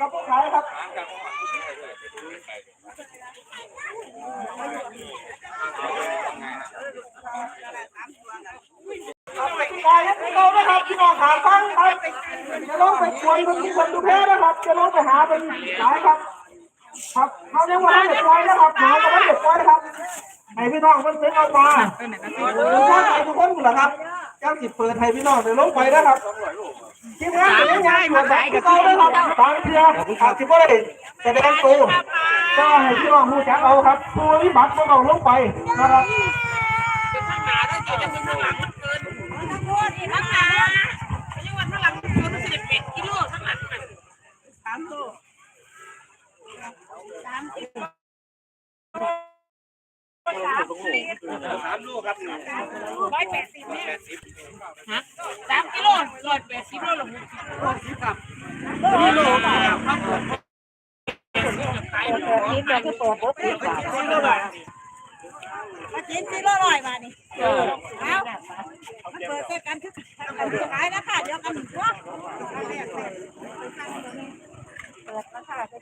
ครับผู้ขายครับขายให้เรานะครับพี่น้องหาฟังครับจะลงไปชวนคนที่คนดูแพ้นะครับ จะลงไปหาเป็นขายครับ ครับเขาเรียกว่าเด็กน้อยนะครับหาก็ไม่เด็กน้อยนะครับให้พี่น้องมันซื้อเอามาทุกคนทุกคนเหรอครับเจ้าจิตเปิดให้พี่น้องเดี๋ยวลงไปนะครับ ทีมงานจะยังยังตรวจสอบที่เขาด้วยครับบางเทืออาจจะไม่ได้แสดงตัวก็ให้พี่น้องมูจักเอาครับตัววิบัติก็ต้องลงไปนะครับข้างหน้าได้เจอจะเป็นข้างหลังมันเกินข้างโน้นข้างหน้าไม่ใช่ว่าข้างหลังมันเกินมันสิบเป็ดกิโลข้างหลังมันสามโลสามสิบ สามลูกครับร้อยแปดสิบฮะสามกิโลร้อยแปดสิบโลหรอหกสิบครับกิโลครับขายหมูนี่เดี๋ยวจะตัวปุ๊บสิบบมากินสิโลร้อยบานี่เอามันเปิดเส้นกันคือขายราคาเดียวกันหัว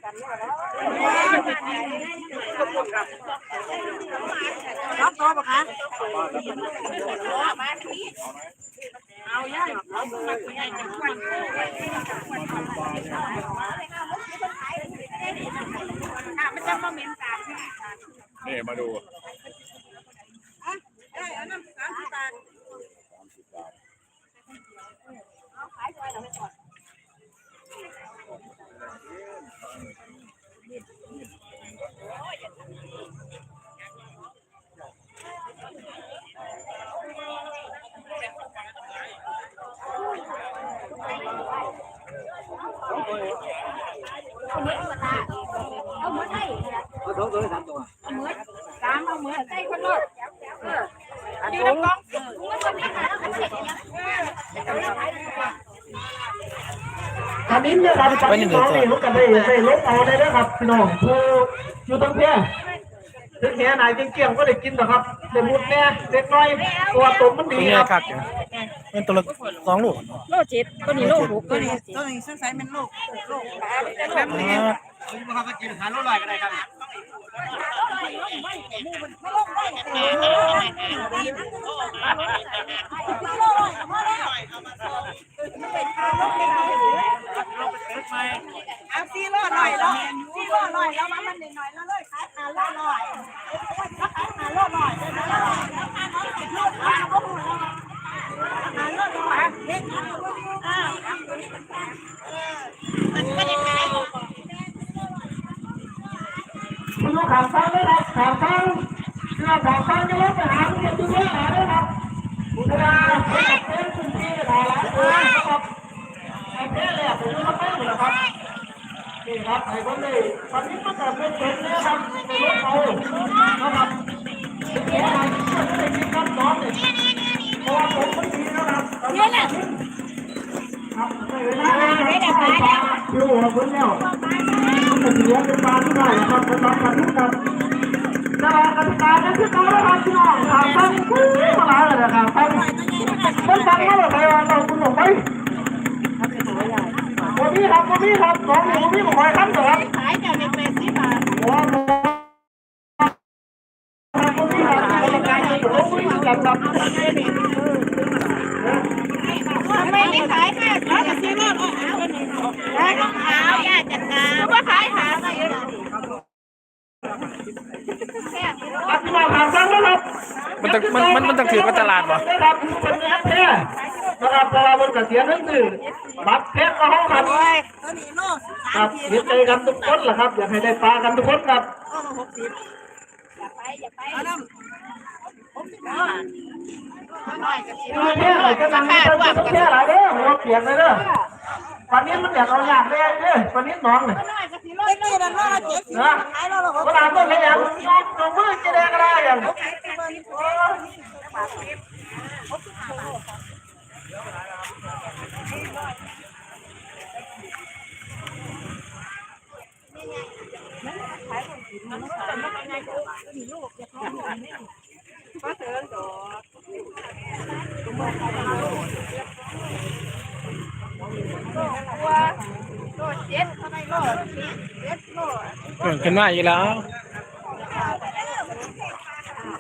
รับตัวปะคะเอาย่ายเอามาคุยกันทุกวันค่ะไม่ต้องมาเหม็นตาก นี่มาดู ได้เอาน้ำสามสิบบาท สามเอาเหมือนใจคนรถอยู่ในกองอันนี้เนี่ยเราจะพี่น้องนี่รู้กันได้ได้ลบเอาได้นะครับพี่น้องผู้อยู่ตรงเพียถึงแค่ไหนจริงเกี่ยงก็ได้กินนะครับเด็มุดแน่เด็กน้อยตัวตุ่มมันดีนี่ครับคักอยู่เป็นตัวละสองลูกโลเจ็ดตัวนี้โลหกตัวนี้ตัวนี้สงสัยเป็นโลโลแบบนี้อ่า เอาซีโลหน่อยแล้วซีโลหน่อยแล้วมันมันหน่อยแล้วเลยขายหาโลหน่อยขายหาโลหน่อยแล้วขายเขาสิบโลขายเขาหมดแล้วหาโลหน่อยเด็กอ้าวมันไม่ได้ขาย คุณ ลูกขางฟังด้ครับขางฟังเชื่อขางฟังจะลบไปหาคุณจะดูแลหาได้วยครับคุณจะมาเป็นคุณที่หลายหลายคนครับไอ้เพื่อนเลยผมจะมาเป็นอยู่นะครับนี่ครับไอ้คนนี้ตอนนี้ประกาศเป็นเป็นนะครับเป็นรถเอานะครับเป็นแค่ไหนก็ได้กินครับน้องเนี่ยเพราะว่าผมมันดีนะครับเนี่ยแหละครับไม่ได้ไปแล้วอยู่กับคุณแล้วมันจะ เลี้ยงเป็นปลาที่ได้นะครับเป็นปลาพันธุ์ครับแต่ว่ากติกาเนี่ยคือเขาแล้วครับพี่น้องครับทั้งคู่มาหลายเลยนะครับทั้งคนฟังมาเลยว่าเราคุณหลงไปวันนี้ครับวันนี้ครับน้องหนูพี่ผมคอยขั้นเถอะครับขายจากเป็นแปดสิบบาทโอ้โหวันนี้ครับกรรมการจะอยู่ตรงนี้กันครับไม่ขายค่ะขายกับซีโร่ออกเอา ได้รองเท้าย่าจัดการว่าขายหาอะไรอยู่ครับพี่น้องครับฟังนะครับมันต้องมันมันมันต้องถือกับตลาดบ่นะครับเป็นแอปแท้นะครับเพราะว่าบนกระเสียนั่นคือบัตรเพชรก็ห้องครับตัวนี้โลครับเห็นใจกันทุกคนแหละครับ อยากให้ได้ปลากันทุกคนครับเอาน้คือแค่ไหนก็นั่งนี่ก็ต้องแค่ไหนเด้อหัวเปียกเลยเด้อ วันนี้มันอยากเอาอยากได้เด้อวันนี้น้องเนี่ยำเล็กนี่นั่นโลละเจ็ดสิบนะขายโลละหกเวลาต้องให้อย่างน้องน้องมือจะได้ก็ได้อย่าง โล เจ็ดทำไมโลเออขึ้นมาอีกแล้ว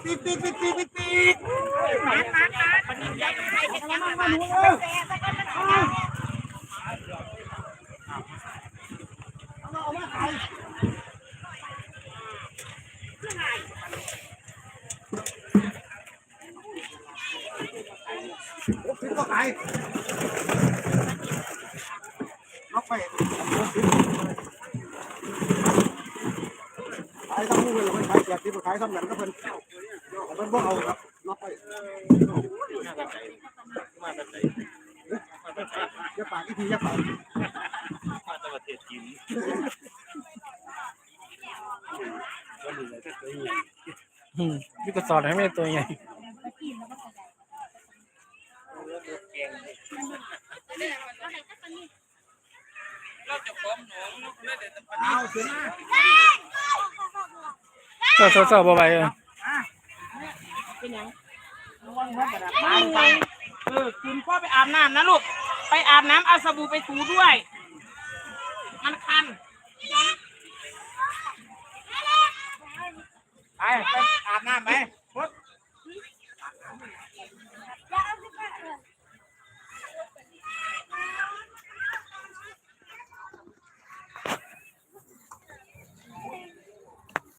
ปีกปีกปีกปีกปีปีก็ขายล็อกไปขายทั้งลูกเลยไม่ขายแจกที่ขายซ้ำกันก็เพิ่นเพิ่นบ่เอาครับล็อกไปอย่าปากอีทีอย่าปากอืมพี่ก็สอนให้แม่ตัวใหญ่เราจะพร้อมหนองเราเลยแต่ปัญหาเอาเสีย อเศร้าเศร้าบ่ไปวอะไม่ไงเออคุณพ่อไปอาบน้ำนะลูก ไปอาบน้ำเอาสบู่ไปถูด้วย มันคัน ไปไปอาบน้ำไป